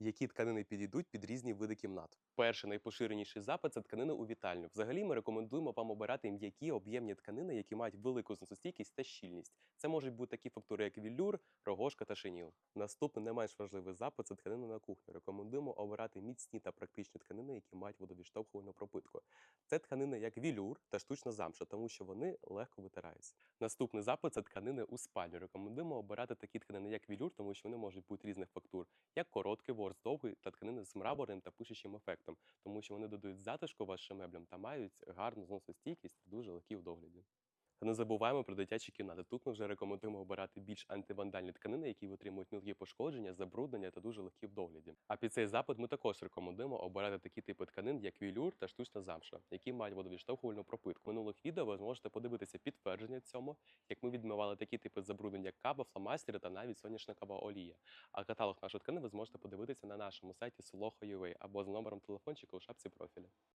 які тканини підійдуть під різні види кімнат. Перший найпоширеніший запит це тканини у вітальню. Взагалі ми рекомендуємо вам обирати м'які об'ємні тканини, які мають велику зносостійкість та щільність. Це можуть бути такі фактури, як вілюр, рогошка та шиніл. Наступний не менш важливий запит це тканини на кухню. Рекомендуємо обирати міцні та практичні тканини, які мають водовідштовхувальну пропитку. Це тканини як вілюр та штучна замша, тому що вони легко витираються. Наступний запит це тканини у спальню. Рекомендуємо обирати такі тканини, як вілюр, тому що вони можуть бути різних фактур, як короткий з довгий та тканини з мраморним та пишучим ефектом, тому що вони додають затишку вашим меблям та мають гарну зносостійкість дуже легкі в догляді. Та не забуваємо про дитячі кімнати. Тут ми вже рекомендуємо обирати більш антивандальні тканини, які витримують мілкі пошкодження, забруднення та дуже легкі в догляді. А під цей запит ми також рекомендуємо обирати такі типи тканин, як вілюр та штучна замша, які мають водовідштовхувальну пропитку. Минулих відео ви зможете подивитися підтвердження цьому, як ми відмивали такі типи забруднень, як кава, фломастери та навіть соняшникова олія. А каталог нашої тканини ви зможете подивитися на нашому сайті soloho.ua або за номером телефончика у шапці профілю.